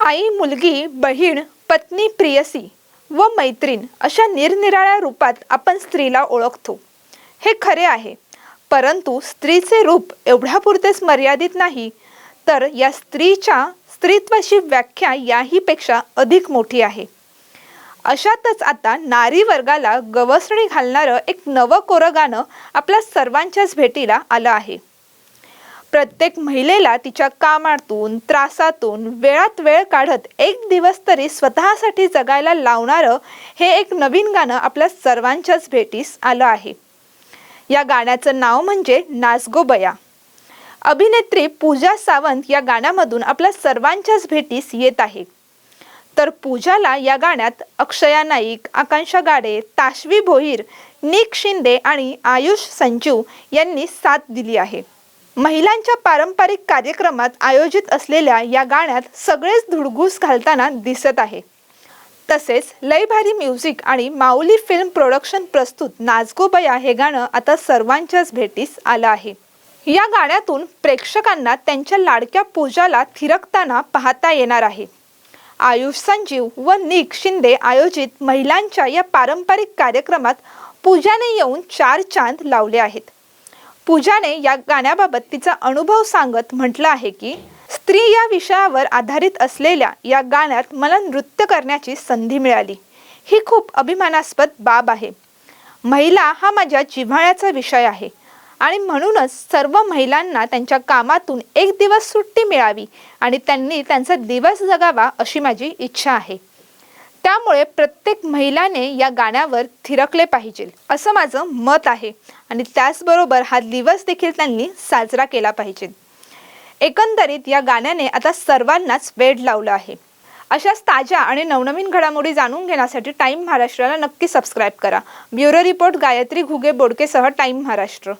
आई मुलगी बहीण पत्नी प्रियसी व मैत्रीण अशा निरनिराळ्या रूपात आपण स्त्रीला ओळखतो. हे खरे आहे. परंतु स्त्रीचे रूप एवढ्यापुरतेच मर्यादित नाही तर या स्त्रीच्या स्त्रीत्वाची व्याख्या याहीपेक्षा अधिक मोठी आहे. अशातच आता नारी वर्गाला गवसणी घालणारं एक नवं कोरं गाणं आपल्या सर्वांच्याच भेटीला आलं आहे. प्रत्येक महिलेला तिच्या कामातून त्रासातून वेळात वेळ काढत एक दिवस तरी स्वतःसाठी जगायला लावणारं हे एक नवीन गाणं आपल्या सर्वांच्याच भेटीस आलं आहे. या गाण्याचं नाव म्हणजे नाचगो बया. अभिनेत्री पूजा सावंत या गाण्यामधून आपल्या सर्वांच्याच भेटीस येत आहे. तर पूजाला या गाण्यात अक्षया नाईक आकांक्षा गाडे ताशवी भोईर निक शिंदे आणि आयुष संजू यांनी साथ दिली आहे. महिलांच्या पारंपरिक कार्यक्रमात आयोजित असलेल्या या गाण्यात सगळेच धुडगूस घालताना दिसत आहे. तसेच लय भारी म्युझिक आणि माऊली फिल्म प्रोडक्शन प्रस्तुत नाचगो बया हे गाणं आता सर्वांच्याच भेटीस आलं आहे. या गाण्यातून प्रेक्षकांना त्यांच्या लाडक्या पूजाला थिरकताना पाहता येणार आहे. आयुष संजीव व निक शिंदे आयोजित महिलांच्या या पारंपरिक कार्यक्रमात पूजाने येऊन चार चांद लावले आहेत. पूजाने या गाण्याबाबत तिचा अनुभव सांगत म्हटलं आहे की स्त्री या विषयावर आधारित असलेल्या या गाण्यात मला नृत्य करण्याची संधी मिळाली. ही खूप अभिमानास्पद बाब आहे. महिला हा माझ्या जिव्हाळ्याचा विषय आहे आणि म्हणूनच सर्व महिलांना त्यांच्या कामातून एक दिवस सुट्टी मिळावी आणि त्यांनी त्यांचा दिवस जगावा अशी माझी इच्छा आहे. त्यामुळे प्रत्येक महिलाने या गाण्यावर थिरकले पाहिजे असं माझं मत आहे. आणि त्याचबरोबर हा दिवस देखील त्यांनी साजरा केला पाहिजे. एकंदरीत या गाण्याने आता सर्वांनाच वेड लावलं आहे. अशाच ताज्या आणि नवनवीन घडामोडी जाणून घेण्यासाठी टाईम महाराष्ट्राला नक्की सबस्क्राईब करा. ब्युरो रिपोर्ट गायत्री घुगे बोडकेसह टाईम महाराष्ट्र.